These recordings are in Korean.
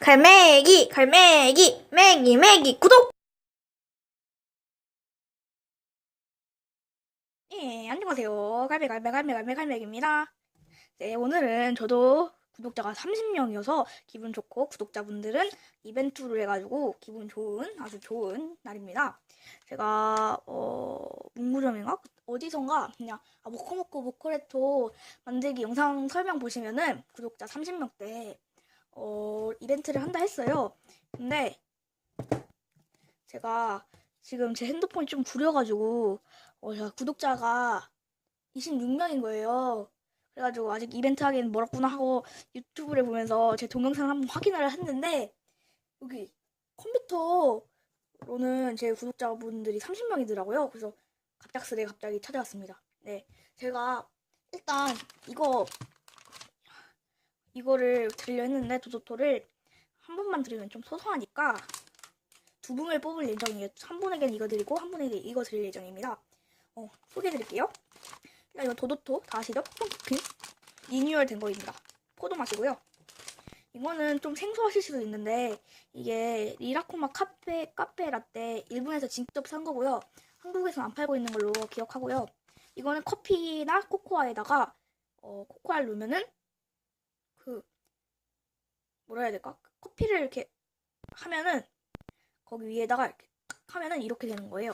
갈매기, 갈매기, 매기, 매기, 구독! 예, 안녕하세요. 갈매, 갈매, 갈매, 갈매, 갈매기입니다. 네, 오늘은 저도 구독자가 30명이어서 기분 좋고, 구독자분들은 이벤트를 해가지고 기분 좋은, 아주 좋은 날입니다. 제가, 어, 문구점인가? 어디선가 그냥, 아, 모코모코 모코레토 만들기 영상 설명 보시면은 구독자 30명 때 어, 이벤트를 한다 했어요. 근데 제가 지금 제 핸드폰이 좀 구려가지고 어, 제가 구독자가 26명인 거예요. 그래가지고 아직 이벤트 하기엔 멀었구나 하고 유튜브를 보면서 제 동영상을 한번 확인을 했는데 여기 컴퓨터로는 제 구독자분들이 30명이더라고요. 그래서 갑작스레 갑자기 찾아왔습니다. 네, 제가 일단 이거 이거를 드리려 했는데 도도토를 한 번만 드리면 좀 소소하니까 두 분을 뽑을 예정이에요. 한 분에게는 이거 드리고 한 분에게 이거 드릴 예정입니다. 어, 소개해드릴게요. 일단 이거 도도토 다 아시죠? 폼피핀 리뉴얼 된 거입니다. 포도 맛이고요. 이거는 좀 생소하실 수도 있는데 이게 리라코마 카페 카페 라떼 일본에서 직접 산 거고요. 한국에서 안 팔고 있는 걸로 기억하고요. 이거는 커피나 코코아에다가 어, 코코아를 넣으면은 그 뭐라 해야 될까? 커피를 이렇게 하면은 거기 위에다가 이렇게 탁 하면은 이렇게 되는 거예요.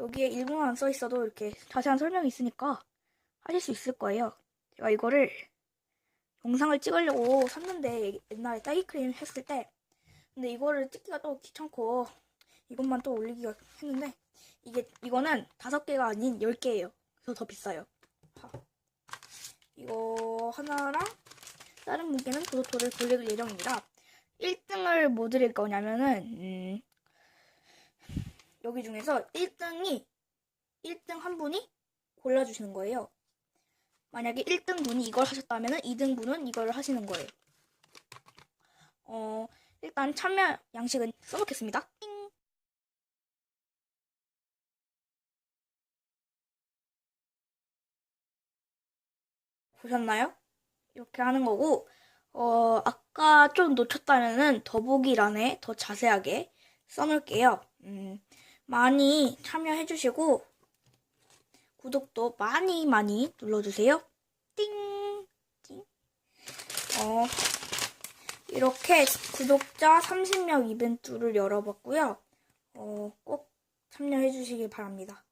여기에 일본어 안써 있어도 이렇게 자세한 설명이 있으니까 하실 수 있을 거예요. 제가 이거를 영상을 찍으려고 샀는데 옛날에 딸기 크림 했을 때 근데 이거를 찍기가 또 귀찮고 이것만 또 올리기가 했는데 이게 이거는 다섯 개가 아닌 열 개예요. 그래서 더 비싸요. 자, 이거 하나랑 다른 분께는 도도토를 돌릴 예정입니다. 1등을 뭐 드릴 거냐면은 음, 여기 중에서 1등이 1등 한 분이 골라주시는 거예요. 만약에 1등 분이 이걸 하셨다면은 2등 분은 이걸 하시는 거예요. 어, 일단 참여 양식은 써놓겠습니다. 띵. 보셨나요? 이렇게 하는 거고, 어, 아까 좀 놓쳤다면은 더보기란에 더 자세하게 써놓을게요. 음, 많이 참여해주시고, 구독도 많이 많이 눌러주세요. 띵! 띵. 어, 이렇게 구독자 30명 이벤트를 열어봤고요. 어, 꼭 참여해주시길 바랍니다.